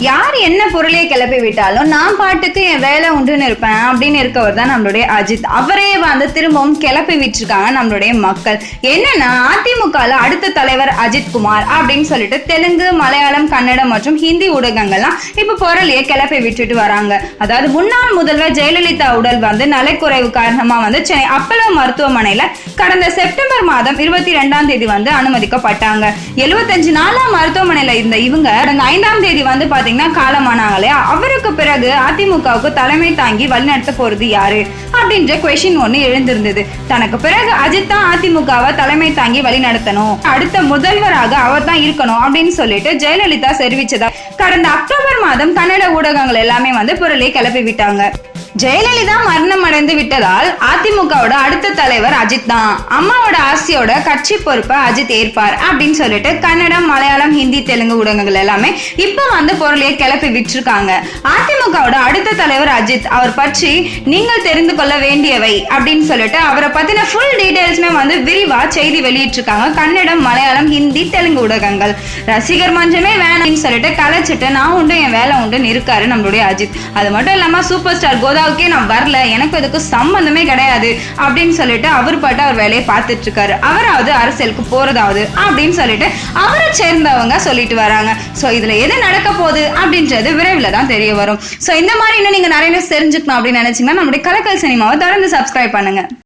யார் என்ன பொருளையே கிளப்பி விட்டாலும் நான் பாட்டுக்கு என் வேலை உண்டுன்னு இருப்பேன் அப்படின்னு இருக்கவர் தான் நம்மளுடைய அஜித். அவரே வந்து திரும்பவும் கிளப்பி விட்டுருக்காங்க நம்மளுடைய மக்கள். என்னன்னா அதிமுகவில் அடுத்த தலைவர் அஜித் குமார் அப்படின்னு சொல்லிட்டு தெலுங்கு மலையாளம் கன்னடம் மற்றும் ஹிந்தி ஊடகங்கள்லாம் இப்ப பொருளையே கிளப்பி விட்டுட்டு வராங்க. அதாவது முன்னாள் முதல்வர் ஜெயலலிதா உடல் வந்து நலக்குறைவு காரணமா வந்து சென்னை அப்பலோ மருத்துவமனையில கடந்த செப்டம்பர் மாதம் இருபத்தி ரெண்டாம் தேதி வந்து அனுமதிக்கப்பட்டாங்க. எழுபத்தஞ்சு நாளா மருத்துவமனையில இருந்த இவங்க கடந்த ஐந்தாம் தேதி வந்து பாத்தீங்கன்னா காலமானாங்க இல்லையா அவருக்கு பிறகு அதிமுகவுக்கு தலைமை தாங்கி வழிநடத்த போறது யாரு? அப்படின்ற கொஸ்டின் ஒண்ணு எழுந்திருந்தது. தனக்கு பிறகு அஜித் தான் அதிமுகவை தலைமை தாங்கி வழி நடத்தணும். அடுத்த முதல்வராக அவர் தான் இருக்கணும் அப்படின்னு சொல்லிட்டு ஜெயலலிதா தெரிவிச்சதா? கடந்த அக்டோபர் மாதம் கன்னட ஊடகங்கள் எல்லாமே வந்து பொருளை கிளப்பி விட்டாங்க ஜெயலலிதா மரணம் அடைந்து விட்டதால் அதிமுகவோட அடுத்த தலைவர் அஜித் தான். அம்மாவோட ஆசையோட கட்சி பொறுப்பை அஜித் ஏற்பார் அப்படின்னு சொல்லிட்டு கன்னடம் மலையாளம் ஹிந்தி தெலுங்கு ஊடகங்கள் எல்லாமே இப்ப வந்து பொருளையை கிளப்பி விட்டுருக்காங்க. திமுகவோட அடுத்த தலைவர் அஜித் அவர் பற்றி நீங்கள் தெரிந்து கொள்ள வேண்டியவை அப்படின்னு சொல்லிட்டு அவரை பத்தின ஃபுல் டீடைல்ஸ்மே வந்து விரிவா செய்தி வெளியிட்டிருக்காங்க. கன்னடம் மலையாளம் ஹிந்தி தெலுங்கு ஊடகங்கள். ரசிகர் மஞ்சமே வேணாம்னு சொல்லிட்டு கலைச்சிட்டு நான் உண்டு என் வேலை உண்டுன்னு இருக்காரு நம்மளுடைய அஜித். அது மட்டும் இல்லாம சூப்பர் ஸ்டார் கோதாவுக்கே நான் வரல எனக்கு இதுக்கு சம்பந்தமே கிடையாது அப்படின்னு சொல்லிட்டு அவர் பாட்டு அவர் வேலையை பார்த்துட்டு இருக்காரு அவராவது அரசியலுக்கு போறதாவது அப்படின்னு சொல்லிட்டு அவரை சேர்ந்தவங்க சொல்லிட்டு வராங்க. சோ இதுல எது நடக்க போகுது அப்படின்றது விரைவில் தான் தெரிய வரும். சோ இந்த மாதிரி இன்னும் நீங்க நிறைய news தெரிஞ்சுக்கணும் அப்படின்னு நினைச்சீங்கன்னா நம்மளுடைய கலக்கல் சினிமாவை தொடர்ந்து சப்ஸ்கிரைப் பண்ணுங்க.